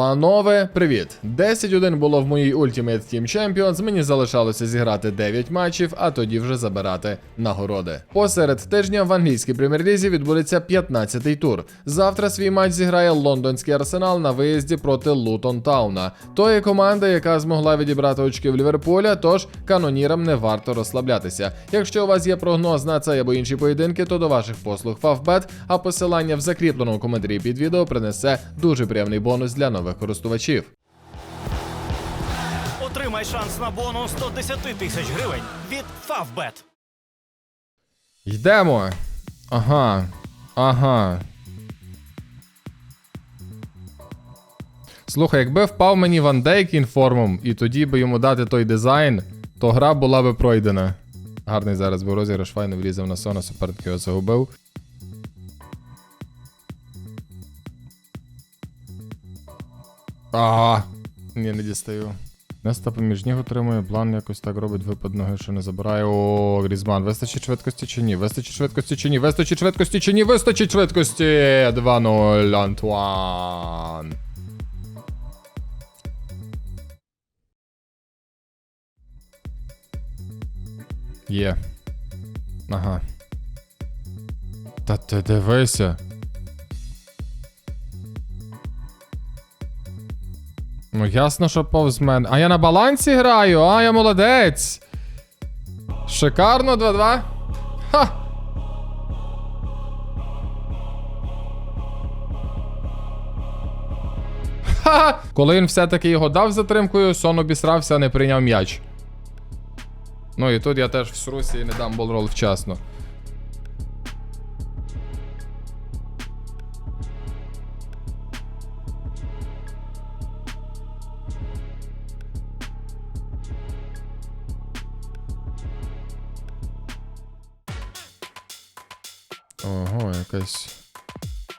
Панове, привіт! 10-1 було в моїй Ultimate Team Champions, мені залишалося зіграти 9 матчів, а тоді вже забирати нагороди. Посеред тижня в англійській прем'єр-лізі відбудеться 15-й тур. Завтра свій матч зіграє лондонський арсенал на виїзді проти Лутон Тауна. То є команда, яка змогла відібрати очки в Ліверпуля, тож канонірам не варто розслаблятися. Якщо у вас є прогноз на цей або інші поєдинки, то до ваших послуг Favbet, а посилання в закріпленому коментарі під відео принесе дуже приємний бонус для нових користувачів. Отримай шанс на бонус 110 тисяч гривень від Favbet. Йдемо. Ага. Ага. Слухай, якби впав мені Ван Дейк інформом, і тоді би йому дати той дизайн, то гра була би пройдена. Гарний зараз був розіграш, файно влізав на сона, суперник його загубив. Ага. Ні, не дістаю. Неста поміж ніг отримує, план якось так робить випад ноги, що не забирає. О, Грізман, вистачить швидкості чи ні? Вистачить швидкості чи ні? Вистачить швидкості чи ні? Вистачить швидкості! 2-0, Антуан. Є. Ага. Та ти дивися. Ну, ясно, що повз мене. А я на балансі граю, а я молодець. Шикарно 2-2. Ха! Коли він все-таки його дав затримкою, сон обісрався, не прийняв м'яч. Ну і тут я теж всруся і не дам болрол вчасно. Ого, якась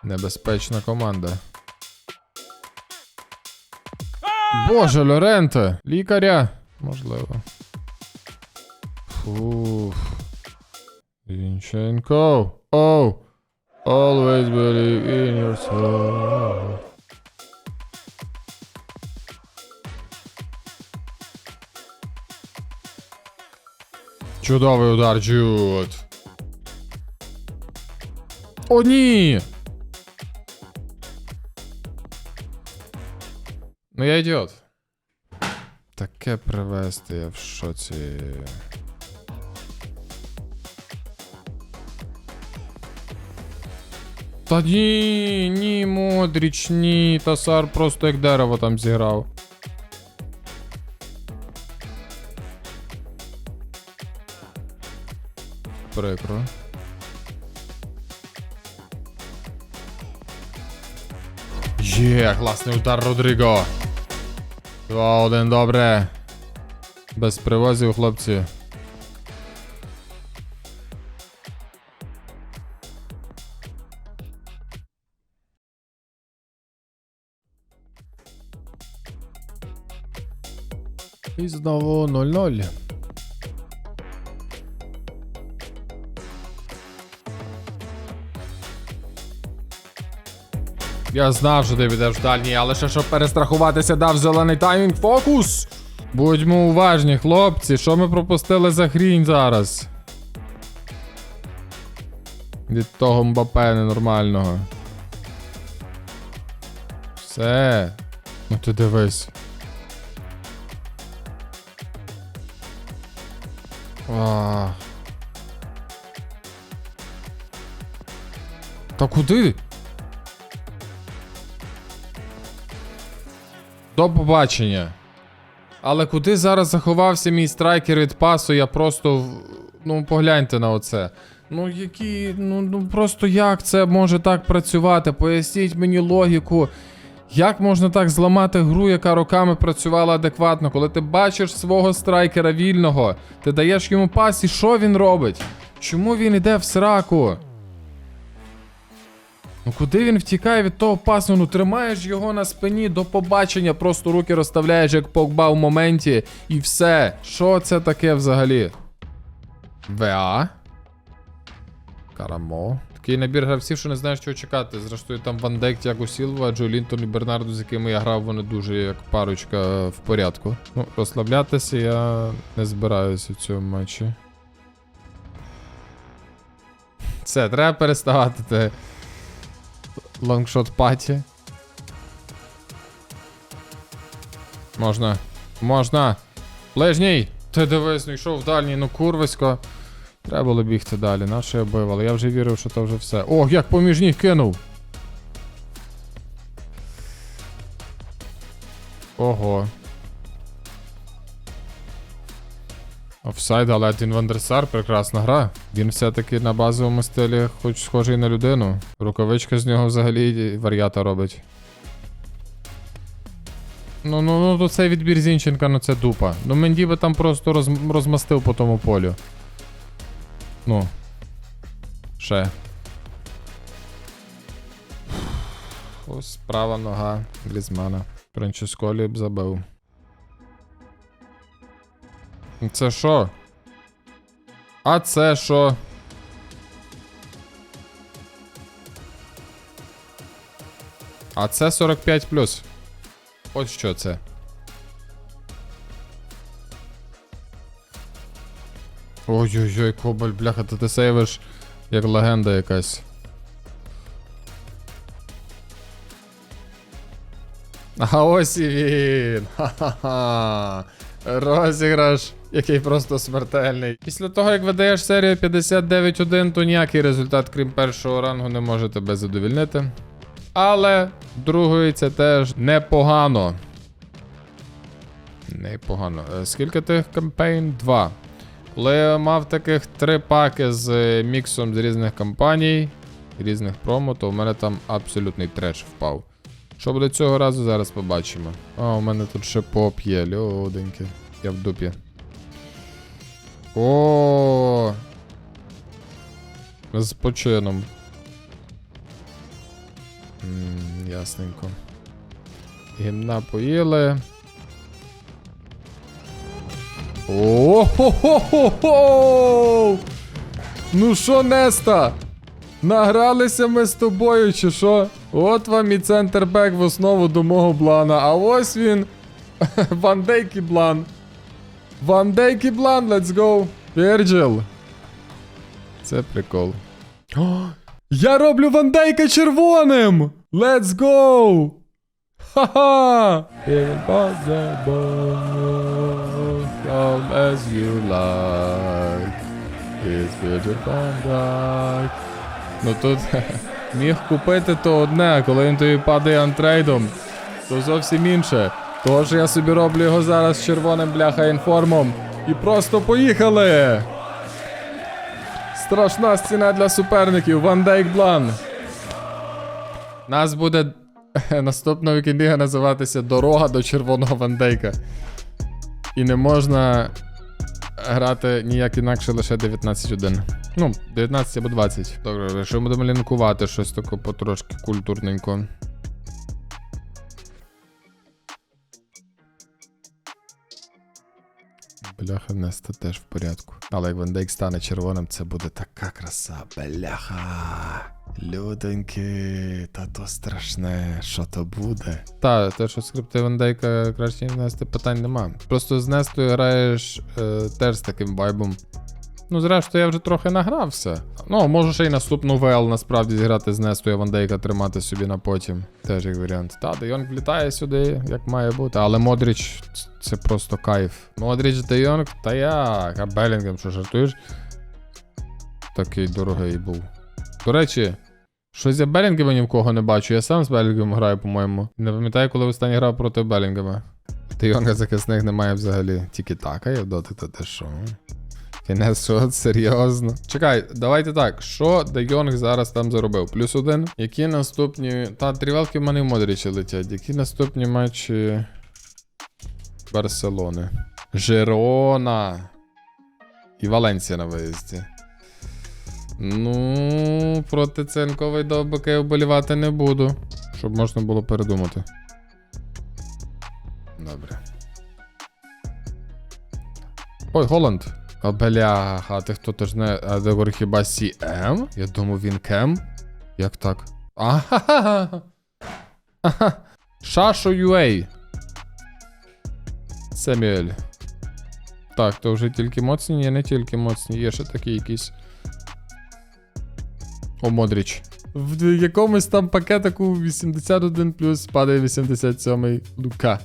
небезпечна команда. Боже, Лоренте! Лікаря! Можливо. Фуф. Зінченко. Оу. Always believe in yourself. Чудовий удар, Джуд. О, ні! Ну я ідіот. Таке привезти, я в шоці. Та ні, ні, Модріч, ні, Тасар просто як дерево там зіграв. Прикро. Є, класний удар Родріго. 2-1, добре. Без привозів, хлопці. І знову 0-0. Я знав, що ти підеш в дальній, але ще щоб перестрахуватися, дав зелений таймінг фокус. Будьмо уважні, хлопці, що ми пропустили за хрінь зараз? Від того Мбапе ненормального. Все. Ну ти дивись. А. Та куди? До побачення. Але куди зараз заховався мій страйкер від пасу, я просто. Ну, погляньте на оце. Ну, які. Ну, ну просто як це може так працювати? Поясніть мені логіку. Як можна так зламати гру, яка роками працювала адекватно, коли ти бачиш свого страйкера вільного, ти даєш йому пас, і що він робить? Чому він іде в сраку? Ну куди він втікає від того пасу? Ну тримаєш його на спині до побачення, просто руки розставляєш, як Погба в моменті, і все. Що це таке взагалі? ВА. Карамо. Такий набір гравців, що не знаєш, чого чекати. Зрештою, там Ван Дейк, Тяго Сілва, Джо Лінтон і Бернардо, з якими я грав, вони дуже як парочка в порядку. Ну, розслаблятися я не збираюся в цьому матчі. Все, треба переставати лонгшот паті. Можна. Можна. Ближній! Ти дивись, ну йшов в дальній, ну курвисько. Треба було бігти далі, наше я бив, але я вже вірив, що то вже все. Ох, як поміж ніг кинув. Ого. Офсайд, але Етін Вандерсар прекрасна гра. Він все-таки на базовому стилі хоч схожий на людину. Рукавичка з нього взагалі вар'ята робить. Ну, ну, ну, то цей відбір Зінченка, ну це дупа. Ну Менді би там просто роз, розмастив по тому полю. Ну. Ще. Ось права нога Грізмана. Франческолі б забив. Це що? А це що? А це 45 Ось що це. Ой-ой-ой, Кобаль, бляха, то ти сейвиш як легенда якась. А ось і він. Ха-ха-ха. Розіграш, який просто смертельний. Після того, як видаєш серію 59-1, то ніякий результат, крім першого рангу, не може тебе задовільнити. Але другої це теж непогано. Непогано. Е, Скільки тих кампейн? Два. Коли мав таких три паки з е, міксом з різних кампаній, різних промо, то у мене там абсолютний треш впав. Що буде цього разу, зараз побачимо. А, у мене тут ще поп є, льоденьке. Я в дупі. О. З почином. М, ясненько. Гімна поїли. О-хо-хо-хо-хо! Ну що, Неста? Награлися ми з тобою, чи що? От вам і центрбек в основу до мого блана. А ось він. Ван Дейкі блан. Ван Дейкі блан, let's go. Virgil. Це прикол. О, я роблю Ван Дейка червоним! Let's go! Ха-ха! As you like. It's Virgil van Dijk. Ну тут міг купити то одне, а коли він тобі падає антрейдом, то зовсім інше. Тож я собі роблю його зараз червоним бляха інформом. І просто поїхали! Страшна стіна для суперників, Ван Дейк Блан. Нас буде наступна вікендіга називатися Дорога до червоного Вандейка. І не можна грати ніяк інакше лише 19-1. Ну, 19 або 20. Добре, якщо ми будемо лінкувати щось таке потрошки культурненько. Бляха, Неста теж в порядку. Але як Ван Дейк стане червоним, це буде така краса. Бляха. Людоньки, та то страшне, що то буде. Та, те, що скрипти Ван Дейка краще ніж Нести, питань нема. Просто з Нестою граєш е, теж з таким вайбом. Ну, зрештою, я вже трохи награвся. Ну, можу ще й наступну ВЛ насправді зіграти з Нестою Ван Дейка, тримати собі на потім. Теж як варіант. Та, Де Йонг влітає сюди, як має бути. Але Модріч це просто кайф. Модріч Де Йонг, та як, а Белінгем, що жартуєш? Такий дорогий був. До речі, щось я Белінгема ні в кого не бачу. Я сам з Белінгемом граю, по-моєму. Не пам'ятаю, коли останній грав проти Белінгема. Де Йонга захисних немає взагалі. Тільки так, а я в доти, то те що? Кінець, що серйозно. Чекай, давайте так. Що Де Йонг зараз там заробив? Плюс один. Які наступні. Та трівелки в мене в Модрічі летять. Які наступні матчі Барселони? Жерона. І Валенсія на виїзді. Ну, проти цинкової довбики вболівати не буду. Щоб можна було передумати. Добре. Ой, Голланд. А бляха, а ти хто то ж не. А говориш хіба CM? Я думав він Кем. Як так? Ага. Ага. Шашо UA. Семюель. Так, то вже тільки моцні, ні, не тільки моцні, є ще такі якісь. О, Модріч. В якомусь там пакетику 81 плюс падає 87 Лука.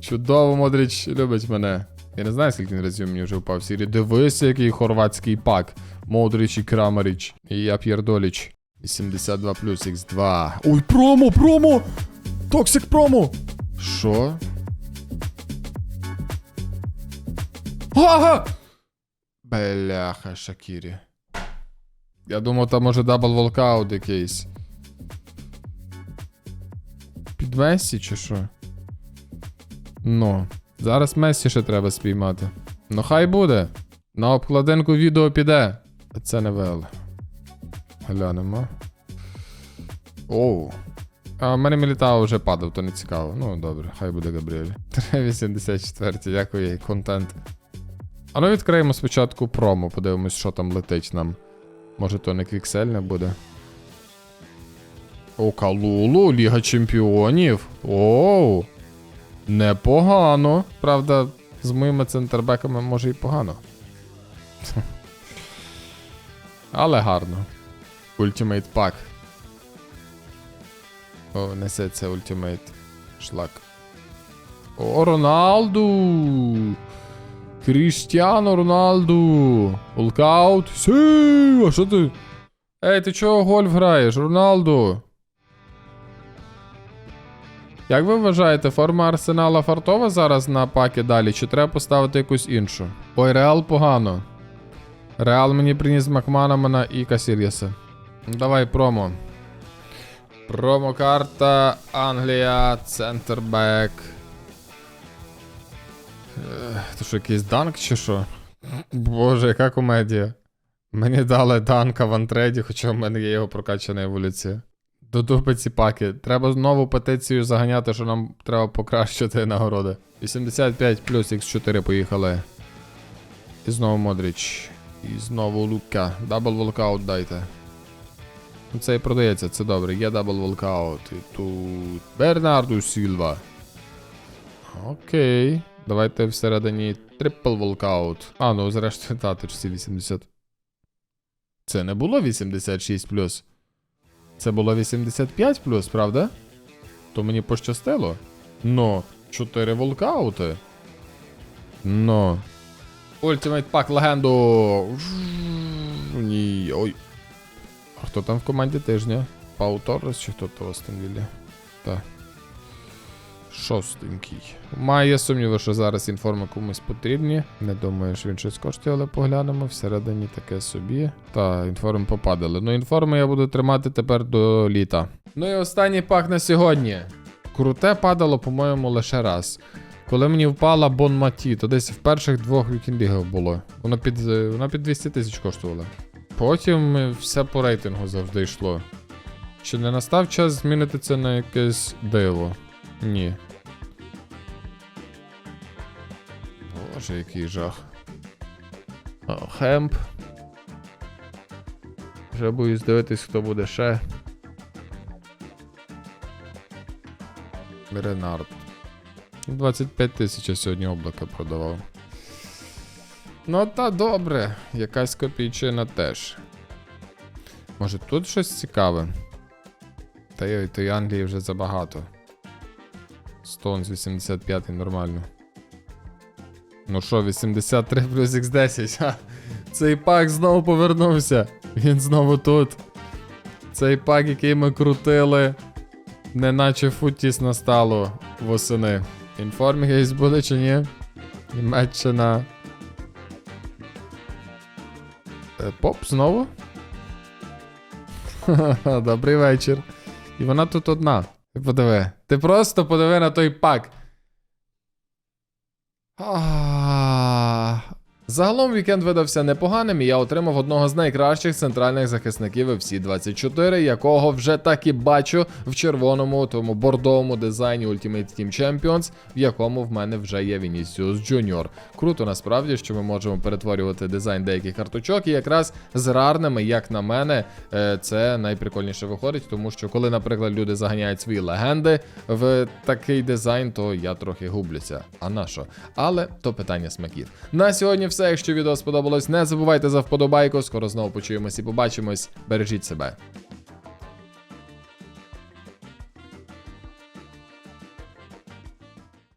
Чудово, Модріч любить мене. Я не знаю, скільки разів мені вже впав сірі. Дивися, який хорватський пак. Модріч і Крамаріч. І я П'єрдоліч. 82 плюс Х2. Ой, промо, промо! Токсик промо! Що? Ага! Бляха, Шакірі. Я думав, там може дабл волкаут якийсь. Під Месі чи що? Ну, зараз Месі ще треба спіймати. Ну хай буде. На обкладинку відео піде. Це не вел. Глянемо. Оу. А в мене Мілітао вже падав, то не цікаво. Ну, добре, хай буде Габріель. 384, дякую їй, контент. А ну відкриємо спочатку промо, подивимось, що там летить нам. Може, то не квіксельне буде. О, Калулу, Ліга Чемпіонів. Оу. Непогано. Правда, з моїми центрбеками може і погано. Але гарно. Ultimate Pack. О, несеться Ultimate шлак. О, Роналду! Кріштіано Роналду! Волкаут! Сі! А що ти? Ей, ти чого гольф граєш, Роналду? Як ви вважаєте, форма Арсенала фартова зараз на паки далі, чи треба поставити якусь іншу? Ой, Реал погано. Реал мені приніс Макманамана і Касір'єса. Давай промо. Промокарта Англія, центрбек. То що якийсь данк чи що? Боже, яка комедія. Мені дали данка в антреді, хоча в мене є його прокачана еволюція. До дупи ці паки. Треба нову петицію заганяти, що нам треба покращити нагороди. 85 плюс Х4 поїхали. І знову Модріч. І знову Лука. Дабл волкаут дайте. Ну, Це і продається, це добре. Є дабл волкаут. І тут Бернарду Сілва. Окей. Давайте всередині трипл волкаут. А, ну зрештою, та, точці 80. Це не було 86 плюс. Це було 85 плюс, правда? То мені пощастило. Но, 4 волкаути. Но. Ультимейт пак легенду. Ні. Ой. А хто там в команді тижня? Пау Торрес чи хто то в Астонвіллі? Так. Шостенький. Має сумніви, що зараз інформи комусь потрібні. Не думаю, що він щось коштує, але поглянемо. Всередині таке собі. Та, інформи попадали. Ну, інформи я буду тримати тепер до літа. Ну і останній пак на сьогодні. Круте падало, по-моєму, лише раз. Коли мені впала Бон Маті, то десь в перших двох вікінлігах було. Воно під, е, воно під 200 тисяч коштувало. Потім все по рейтингу завжди йшло. Чи не настав час змінити це на якесь диво? Ні. Боже, який жах. О, Хемп. Вже боюсь дивитись, хто буде ще. Ренард. 25 тисяч я сьогодні облака продавав. Ну та добре, якась копійчина теж. Може тут щось цікаве? Та й той Англії вже забагато. Стоунс 85 нормально. Ну що, 83 плюс X10. Ха. Цей пак знову повернувся. Він знову тут. Цей пак, який ми крутили. Неначе футіс настало восени. Інформігейс буде чи ні? Німеччина. Е, Поп знову? Добрий вечір. І вона тут одна. Ти подиви. Ти просто подиви на той пак. А, Загалом вікенд видався непоганим, і я отримав одного з найкращих центральних захисників FC 24, якого вже так і бачу в червоному, тому бордовому дизайні Ultimate Team Champions, в якому в мене вже є Vinicius Junior. Круто насправді, що ми можемо перетворювати дизайн деяких карточок, і якраз з рарними, як на мене, е, це найприкольніше виходить, тому що коли, наприклад, люди заганяють свої легенди в такий дизайн, то я трохи гублюся. А на що? Але то питання смаків. На сьогодні все. Якщо відео сподобалось, не забувайте за вподобайку. Скоро знову почуємось і побачимось. Бережіть себе.